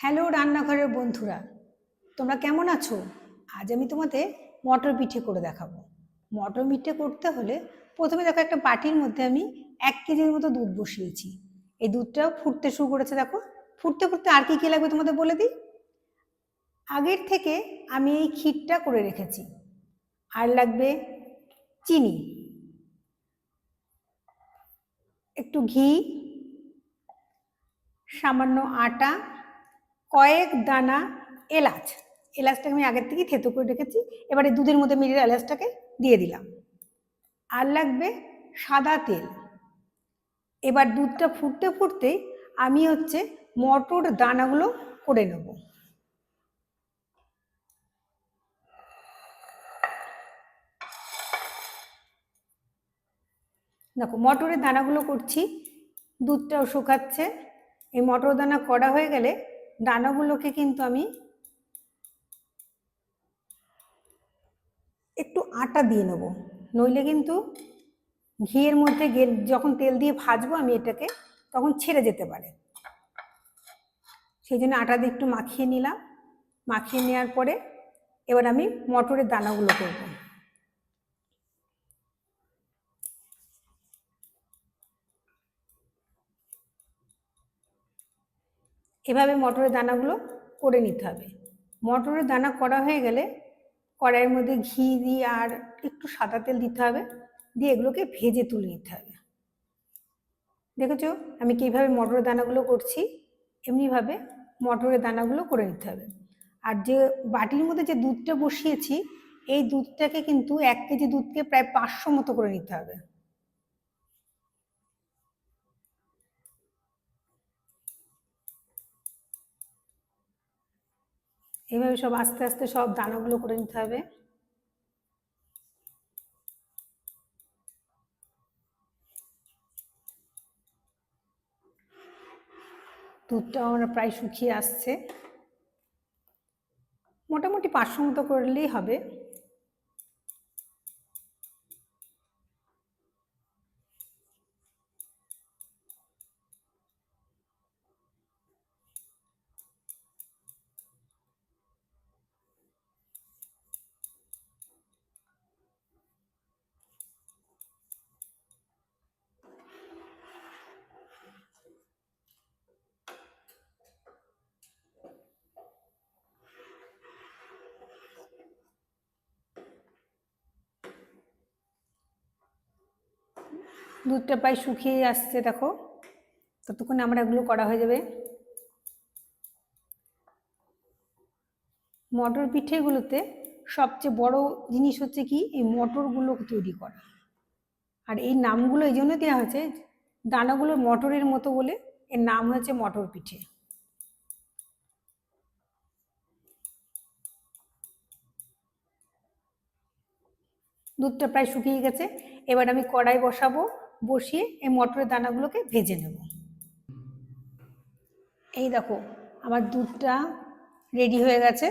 Hello রান্নাঘরের বন্ধুরা, তোমরা কেমন আছো? আজ আমি তোমাদের মটর পিঠে করে দেখাবো। মটর পিঠে করতে হলে প্রথমে দেখো একটা বাটির মধ্যে আমি এক কেজির মতো দুধ বসিয়েছি। এই দুধটাও ফুটতে শুরু করেছে, দেখো। ফুটতে ফুটতে আর কি কী লাগবে তোমাদের বলে দিই? আগের থেকে আমি এই ক্ষীরটা করে রেখেছি। আর লাগবে চিনি। একটু ঘি, সামান্য আটা কয়েক দানা এলাচ। এলাচটাকে আমি আগের থেকেই থেতো করে রেখেছি। এবারে দুধের মধ্যে মিলিয়ে এলাচটাকে দিয়ে দিলাম। আর লাগবে সাদা তেল। এবার দুধটা ফুটতে ফুটতে আমি হচ্ছে মটর দানাগুলো করে নেব। দেখো, মটরের দানাগুলো করছি। দুধটাও শুকাচ্ছে। এই মটর দানা করা হয়ে গেলে দানাগুলোকে কিন্তু আমি একটু আটা দিয়ে নেব। নইলে কিন্তু ঘিয়ের মধ্যে যখন তেল দিয়ে ভাজবো আমি এটাকে, তখন ছেড়ে যেতে পারে। সেই জন্য আটা দিয়ে একটু মাখিয়ে নিলাম। মাখিয়ে নেওয়ার পরে এবার আমি মটরের দানাগুলো করব। এভাবে মটরের দানাগুলো করে নিতে হবে। মটরের দানা করা হয়ে গেলে কড়াইয়ের মধ্যে ঘি দিয়ে আর একটু সাদা তেল দিতে হবে, দিয়ে এগুলোকে ভেজে তুলে নিতে হবে। দেখেছ? আমি কীভাবে মটরের দানাগুলো করছি? এমনিভাবে মটরের দানাগুলো করে নিতে হবে। আর যে বাটির মধ্যে যে দুধটা বসিয়েছি, এই দুধটাকে কিন্তু এক কেজি দুধকে প্রায় পাঁচশো মতো করে নিতে হবে। এইভাবে সব আস্তে আস্তে সব দানাগুলো করে নিতে হবে। দুধটাও আমরা প্রায় শুকিয়ে আসছে। মোটামুটি পাঁচশো মতো করলেই হবে। দুধটা প্রায় শুকিয়ে আসছে, দেখো। ততক্ষণে আমরা এগুলো করা হয়ে যাবে। মটর পিঠেগুলোতে সবচেয়ে বড় জিনিস হচ্ছে কি, এই মটরগুলো তৈরি করা। আর এই নামগুলো এই জন্য দেওয়া হয়েছে, দানাগুলো মটরের মতো বলে এর নাম হয়েছে মটর পিঠে দুধটা প্রায় শুকিয়ে গেছে। এবার আমি কড়াই বসাবো। বসিয়ে এই মটরের দানাগুলোকে ভেজে নেব। এই দেখো, আমার দুধটা রেডি হয়ে গেছে।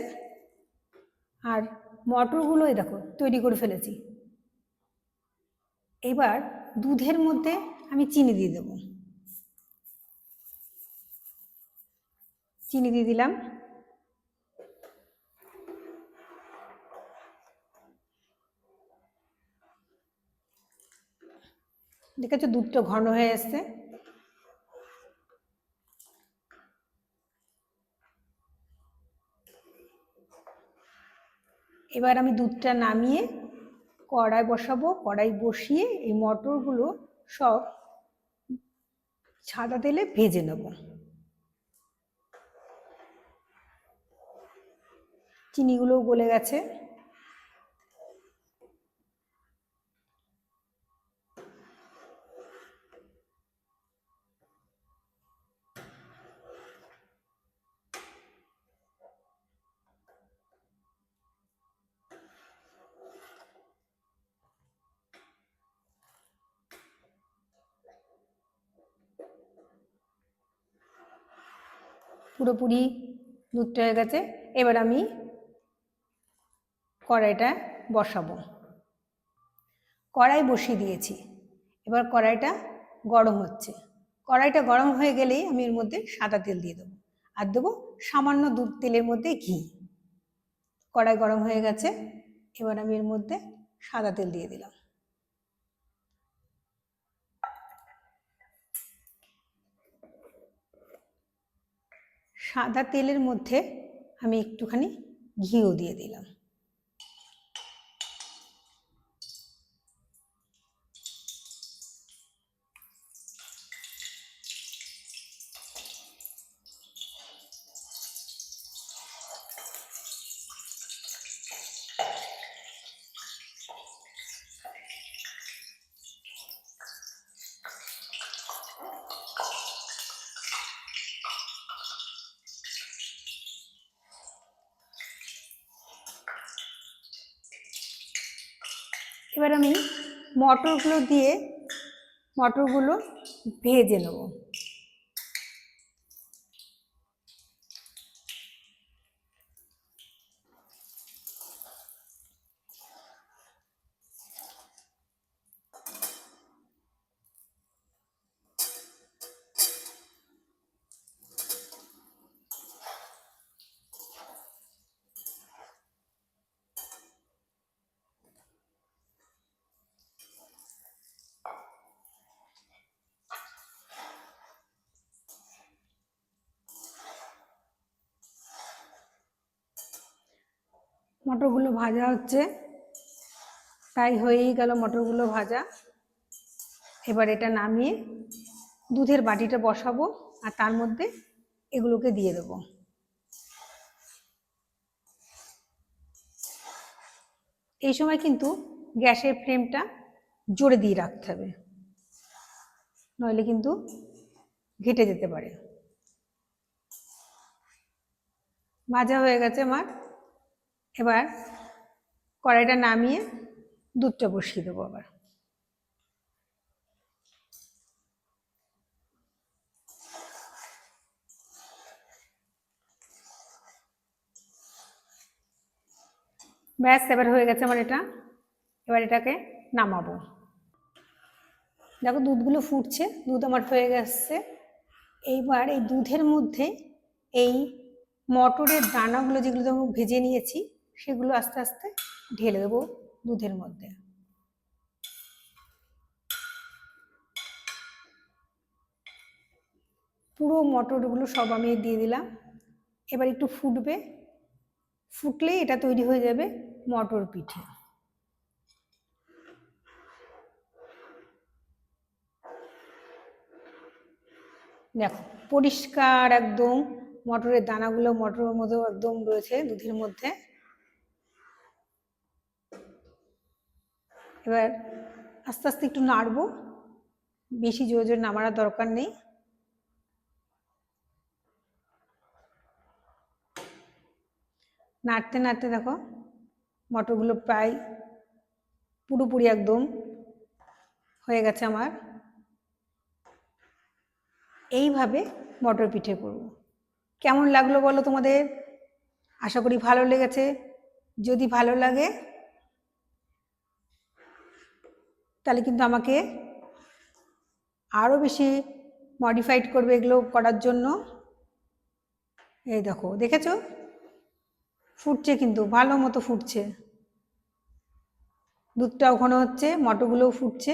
আর মটরগুলো এই দেখো, তৈরি করে ফেলেছি। এবার দুধের মধ্যে আমি চিনি দিয়ে দেবো। চিনি দিয়ে দিলাম। দেখেছ দুধটা ঘন হয়ে এসছে? এবার আমি দুধটা নামিয়ে কড়াই বসাবো, কড়াই বসিয়ে এই মটরগুলো সব সাদা তেলে ভেজে নেব। চিনিগুলোও গলে গেছে। পুরোপুরি দুধটা হয়ে গেছে। এবার আমি কড়াইটা বসাবো। কড়াই বসিয়ে দিয়েছি। এবার কড়াইটা গরম হচ্ছে। কড়াইটা গরম হয়ে গেলেই আমি এর মধ্যে সাদা তেল দিয়ে দেবো। আর দেবো সামান্য দুধ তেলের মধ্যে ঘি। কড়াই গরম হয়ে গেছে। এবার আমি এর মধ্যে সাদা তেল দিয়ে দিলাম। সাদা তেলের মধ্যে আমি একটুখানি ঘিও দিয়ে দিলাম। এবার আমি মটরগুলো দিয়ে মটরগুলো ভেজে নেব। মটরগুলো ভাজা হচ্ছে। তাই হয়েই গেল মটরগুলো ভাজা। এবার এটা নামিয়ে দুধের বাটিটা বসাবো আর তার মধ্যে এগুলোকে দিয়ে দেবো। এই সময় কিন্তু গ্যাসের ফ্লেমটা জোরে দিয়ে রাখতে হবে। নইলে কিন্তু ঘেটে যেতে পারে। ভাজা হয়ে গেছে আমার। এবার কড়াইটা নামিয়ে দুধটা বসিয়ে দেবো আবার। ব্যাস, এবার হয়ে গেছে আমার এটা। এবার এটাকে নামাবো। দেখো দুধগুলো ফুটছে, দুধ আমার হয়ে গেছে। এইবার এই দুধের মধ্যে এই মটরের দানাগুলো যেগুলো আমি ভেজে নিয়েছি সেগুলো আস্তে আস্তে ঢেলে দেবো দুধের মধ্যে। পুরো মটরগুলো সব আমি দিয়ে দিলাম। এবার একটু ফুটবে। ফুটলেই এটা তৈরি হয়ে যাবে মটর পিঠে। দেখো, পরিষ্কার একদম মটরের দানাগুলো মটরের মধ্যে একদম রয়েছে দুধের মধ্যে। এবার আস্তে আস্তে একটু নাড়বো। বেশি জোরে জোরে নামার দরকার নেই। নাড়তে নাড়তে দেখো, মটরগুলো প্রায় পুরোপুরি একদম হয়ে গেছে আমার। এইভাবে মটর পিঠে করব। কেমন লাগল বলো তোমাদের? আশা করি ভালো লেগেছে। যদি ভালো লাগে তাহলে কিন্তু আমাকে আরও বেশি মডিফাইড করবে এগুলো করার জন্য। এই দেখো, দেখেছ? ফুটছে কিন্তু, ভালো মতো ফুটছে। দুধটাও ঘন হচ্ছে, মটরগুলোও ফুটছে।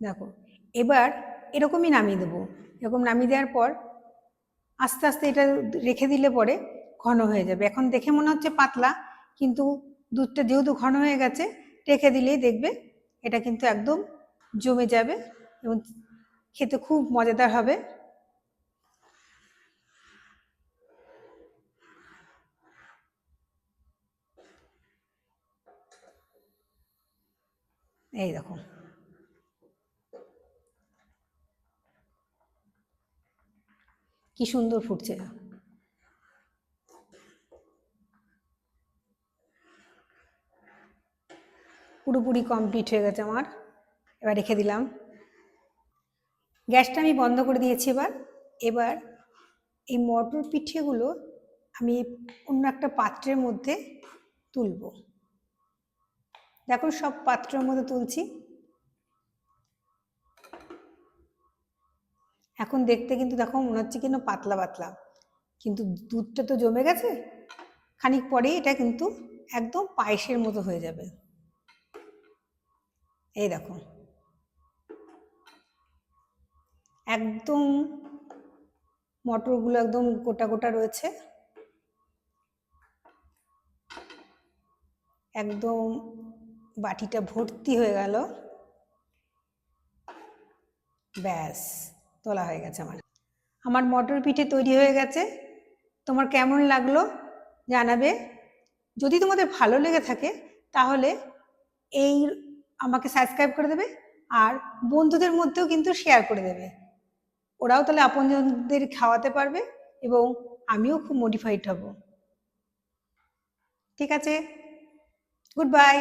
দেখো, এবার এরকমই নামিয়ে দেবো। এরকম নামিয়ে দেওয়ার পর আস্তে আস্তে এটা রেখে দিলে পরে ঘন হয়ে যাবে। এখন দেখে মনে হচ্ছে পাতলা, কিন্তু দুধটা যেহেতু ঘন হয়ে গেছে, রেখে দিলেই দেখবে এটা কিন্তু একদম জমে যাবে এবং খেতে খুব মজাদার হবে। এই দেখো। কি সুন্দর ফুটছে। পুরোপুরি কমপ্লিট হয়ে গেছে আমার। এবার রেখে দিলাম। গ্যাসটা আমি বন্ধ করে দিয়েছি এবার। এবার এই মটর পিঠেগুলো আমি অন্য একটা পাত্রের মধ্যে তুলব। দেখো সব পাত্রের মধ্যে তুলছি। এখন দেখতে কিন্তু দেখো মনে হচ্ছে কিনা পাতলা পাতলা। কিন্তু দুধটা তো জমে গেছে। খানিক পরেই এটা কিন্তু একদম পায়েসের মতো হয়ে যাবে। এই দেখো। একদম মটরগুলো একদম গোটা গোটা রয়েছে। একদম বাটিটা ভর্তি হয়ে গেল। ব্যাস, তোলা হয়ে গেছে আমার। আমার মটর পিঠে তৈরি হয়ে গেছে। তোমার কেমন লাগল জানাবে। যদি তোমাদের ভালো লেগে থাকে, তাহলে এই আমাকে সাবস্ক্রাইব করে দেবে আর বন্ধুদের মধ্যেও কিন্তু শেয়ার করে দেবে। ওরাও তাহলে আপনজনদের খাওয়াতে পারবে এবং আমিও খুব মোডিফাইড হব। ঠিক আছে? Good bye